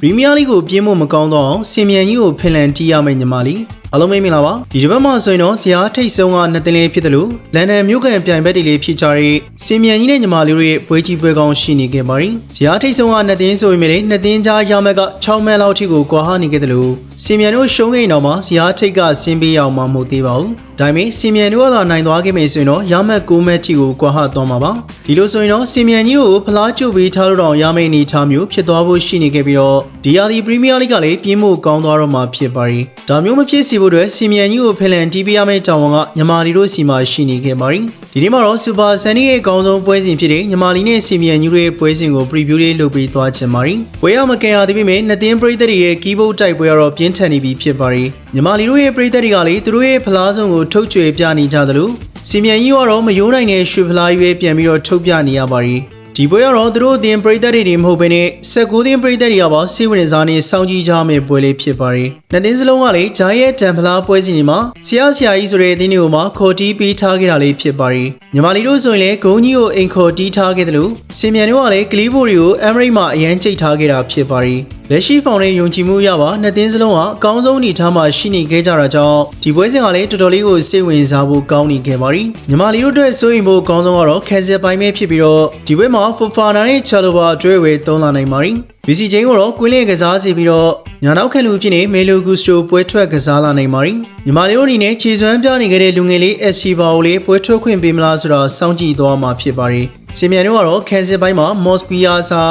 ပရီးမီးယားလိကိုပြင်းဖို့မကောင်းတော့အောင်စင်မြန်ကြီးကိုဖင်လန်တီးရမယ့်ညီမလေးအားလုံးပဲမင်္ဂလာပါဒီတစ်ပတ်မှာဆိုရင်တော့ဇရာထိတ်ဆုံးကနှစ်သိန်းလေးဖြစ်တယ်လို့လန်ဒန်မြို့ကန်ပြိုင်ဘက်တွေလေးဖြစ်ကြတဲ့စင်မြန်ကြီးနဲ့ညီမလေးတို့ရဲ့ပွဲကြီးပွဲကောင်းရှိနေခဲ့ပါတယ်ဇရာထိတ်ဆုံးကနှစ်သိန်းဆိုရင်လည်းနှစ်သိန်းကြားရမက်က6မဲလောက်ထိကိုကွာဟနေခဲ့တယ်လို့ စင်မြန်တို့ရှုံးခဲ့ရင်တော့မှဇရာထိတ်ကဆင်းပေးအောင်မမဟုတ်သေးပါဘူးဒါပေမဲ့စီမီယန်တို့ကသာနိုင်သွားခဲ့မယ်ဆိုရင်တော့ရမက်6မက်ချီကိုကွာဟသွားမှာပါဒီလိုဆိုရင်တော့စီမီယန်ကြီးတို့ကိုဖလားကျုပ်ပေးထားလို့တော့ရမယ့်အနေအထားမျိုးဖြစ်သွားဖို့ရှိနေခဲ့ပြီးတော့ဒီယာဒီပရီးမီးယားလိကလည်းပြင်းဖို့ကောင်းသွားတော့မှာဖြစ်ပါတယ်ဒါမျိုးမဖြစ်စီဖို့အတွက်စီမီယန်ကြီးကိုဖင်လန်တီးပေးရမယ့်တာဝန်ကညီမာလီတို့စီမှာရှိနေခဲ့ပါတယ် ဒီနေ့မှာတော့စူပါဆန်နီရဲ့အကောင်းဆုံးပွဲစဉ်ဖြစ်တဲ့ညီမာလီနဲ့စီမီယန်ကြီးတို့ရဲ့ပွဲစဉ်ကို preview လေးလုပ်ပေးသွားချင်ပါတယ်ပွဲရမကန်ရသေးပေမဲ့နှစ်သင်းပရိသတ်တွေရဲ့ keyboard တိုက်ပွဲကတော့ပြင်းထန်နေပြီဖြစ်ပါတယ်ညီမာလီတို့ရဲ့ပရိသတ်တွေကလည်းသူတို့ရဲ့ဖလားဆုံးကိုထုတ်ကြွယ်ပြနေကြသလိုစီမီယန်ကြီးကတော့မယိုးနိုင်တဲ့ရွှေဖလားရွေးပြန်ပြီးတော့ထုတ်ပြနေရပါတယ် ဒီပွဲကတော့သူတို့အသင်းပရိသတ်တွေမဟုတ်ဘဲနဲ့16သင်းပရိသတ်တွေကပါစိတ်ဝင်စားနေစောင့်ကြည့်ကြမယ့်ပွဲလေးဖြစ်ပါတယ်။နှစ်သင်းစလုံးကလည်းဂျာရဲ့တံဖလားပွဲစဉ်တွေမှာဆရာဆရာကြီးဆိုတဲ့အသင်းတွေကိုမှခေါ်တီးပေးထားခဲ့တာလေးဖြစ်ပါတယ်။ညီမလီတို့ဆိုရင်လည်းဂုံကြီးကိုအိမ်ခေါ်တီးထားခဲ့တယ်လို့စင်မြန်တို့ကလည်းကလီးဘိုတွေကိုအမရိတ်မှာအရန်ကြိတ်ထားခဲ့တာဖြစ်ပါတယ်။ လက်ရှိဖောင်ရဲ့ယုံကြည်မှုရပါနှစ်သင်းစလုံးကအကောင်းဆုံးအနေထားမှာရှိနေခဲ့ကြတာကြောင့်ဒီပွဲစဉ်ကလည်းတော်တော်လေးကိုစိတ်ဝင်စားဖို့ကောင်းနေခဲ့ပါတယ်။ညီမလီတို့အတွက်စိုးရင်ဖို့အကောင်းဆုံးကတော့ခဲဆယ်ပိုင်းပဲဖြစ်ပြီးတော့ဒီပွဲမှာဖူဖာနာနဲ့ချာလိုဘာအတွဲဝဲသုံးလာနိုင်ပါတယ်။ BC ချင်းကိုတော့ကွင်းလင်းကစားစီပြီးတော့ညာနောက်ခံလူဖြစ်နေမေလိုဂူစတိုပွဲထွက်ကစားလာနိုင်ပါတယ်။ညီမလေးတို့အနေနဲ့ခြေစွမ်းပြနေခဲ့တဲ့လူငယ်လေး SC ဘာကိုလေးပွဲထွက်ခွင့်ပေးမလားဆိုတော့စောင့်ကြည့်သွားမှာဖြစ်ပါတယ်။စင်မြန်တို့ကတော့ခဲဆယ်ပိုင်းမှာမော့စကွီယာစာ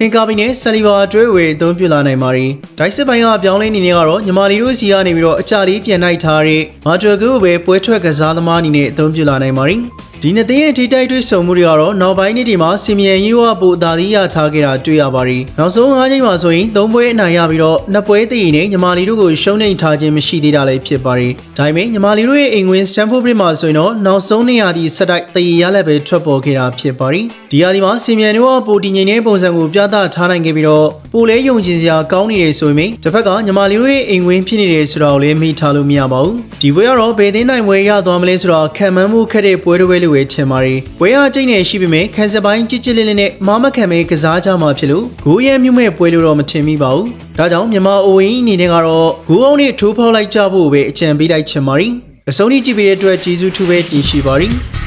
ဟင်ကာဘီနဲ့ဆယ်လီဗာအတွဲဝေအသုံးပြုလာနိုင်ပါတယ်။ဒိုက်စစ်ပိုင်းကပြောင်းလဲနေနေကတော့ညီမလီတို့စီကနေပြီးတော့အကြလေးပြန်နိုင်ထားတဲ့မာဂျွယ်ကူကိုပဲပွဲထွက်ကစားသမားအနေနဲ့အသုံးပြုလာနိုင်ပါတယ်။ ဒီနှစ်သိန်းရဲ့ထိတိုက်တွေ့ဆုံမှုတွေကတော့နောက်ပိုင်းနှစ်တွေမှာစီမီယန်ရီဝပိုအသာသီးရထားခဲ့တာတွေ့ရပါတယ်။နောက်ဆုံး၅ချိန်မှာဆိုရင်၃ပွဲအနိုင်ရပြီးတော့နှစ်ပွဲတည်ရင်နဲ့ညီမလီတို့ကိုရှုံးနိမ့်ထားခြင်းမရှိသေးတာလည်းဖြစ်ပါတယ်။ဒါပေမဲ့ညီမလီတို့ရဲ့အိမ်ဝင်စတန်ဖို့ဘရစ်မှာဆိုရင်တော့နောက်ဆုံးနေရာဒီဆက်တိုက်တည်ရလက်ပဲထွက်ပေါ်ခဲ့တာဖြစ်ပါတယ်။ဒီရာဒီမှာစီမီယန်တို့ကပိုတည်ငြိမ်တဲ့ပုံစံကိုပြသထားနိုင်ခဲ့ပြီးတော့ပိုလဲယုံကြည်စရာကောင်းနေတယ်ဆိုရင်တစ်ဖက်ကညီမလီတို့ရဲ့အိမ်ဝင်ဖြစ်နေတယ်ဆိုတာကိုလည်းမိထားလို့မရပါဘူး။ဒီပွဲကတော့ဘယ်သိန်းနိုင်ပွဲရသွားမလဲဆိုတော့ခံမှန်းမှုခက်တဲ့ပွဲတစ်ပွဲလိုပဲထင်ပါတယ်။ပွဲရအကျိတ်နဲ့ရှိပေမဲ့ခန်းစပိုင်းကြစ်ကြစ်လေးလေးနဲ့မမခံမဲကစားကြမှာဖြစ်လို့ဂိုးရဲမြုံမဲ့ပွဲလို့တော့မထင်မိပါဘူး။ဒါကြောင့်မြန်မာအိုဝင်းအနေနဲ့ကတော့ဂိုးအောင်နဲ့ထိုးဖောက်လိုက်ကြဖို့ပဲအကြံပေးလိုက်ချင်ပါတယ်။အဆုံးထိကြည့်ပေးတဲ့အတွက်ကျေးဇူးထူးပဲတင်ရှိပါတယ်။